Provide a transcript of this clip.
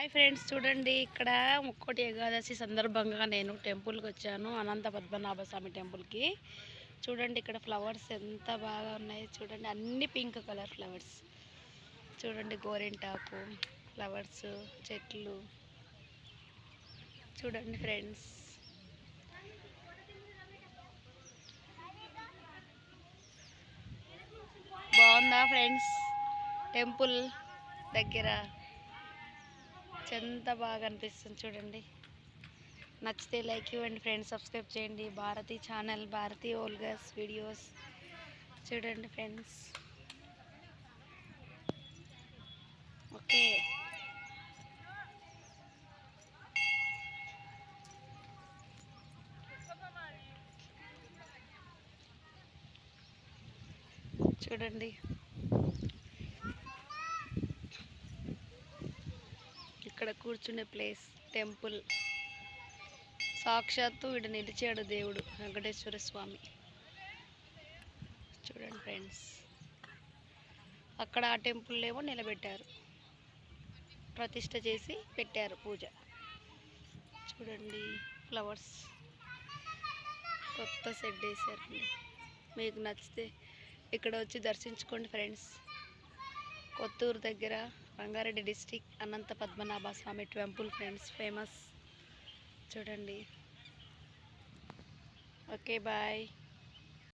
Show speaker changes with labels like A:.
A: Hi friends చూడండి ఇక్కడ ముక్కోటి ఏకాదశి సందర్భంగా నేను టెంపుల్కి వచ్చాను అనంత పద్మనాభ స్వామి టెంపుల్కి. చూడండి ఇక్కడ ఫ్లవర్స్ ఎంత బాగా ఉన్నాయి చూడండి అన్ని పింక్ కలర్ ఫ్లవర్స్. చూడండి గోరింటాకు ఫ్లవర్స్ చెట్లు. చూడండి ఫ్రెండ్స్. బాగుందా ఫ్రెండ్స్ టెంపుల్ దగ్గర? ఎంత బాగా అనిపిస్తుంది చూడండి. నచ్చితే లైక్ ఇవ్వండి ఫ్రెండ్స్ సబ్స్క్రైబ్ చేయండి. Bharathi channel Bharathi vlogs videos చూడండి ఫ్రెండ్స్. ఓకే. చూడండి. ఇక్కడ కూర్చునే ప్లేస్ టెంపుల్. సాక్షాత్తు వీడు నిలిచాడు దేవుడు వెంకటేశ్వర స్వామి. చూడండి ఫ్రెండ్స్. అక్కడ ఆ టెంపుల్లేమో నిలబెట్టారు. ప్రతిష్ట చేసి పెట్టారు పూజ. చూడండి ఫ్లవర్స్. కొత్త సెట్ వేసారండి మీకు నచ్చితే ఇక్కడ వచ్చి దర్శించుకోండి ఫ్రెండ్స్. కొత్తూరు దగ్గర Rangareddy district Anantha Padmanabha Swamy temple friends famous. చూడండి. Okay bye.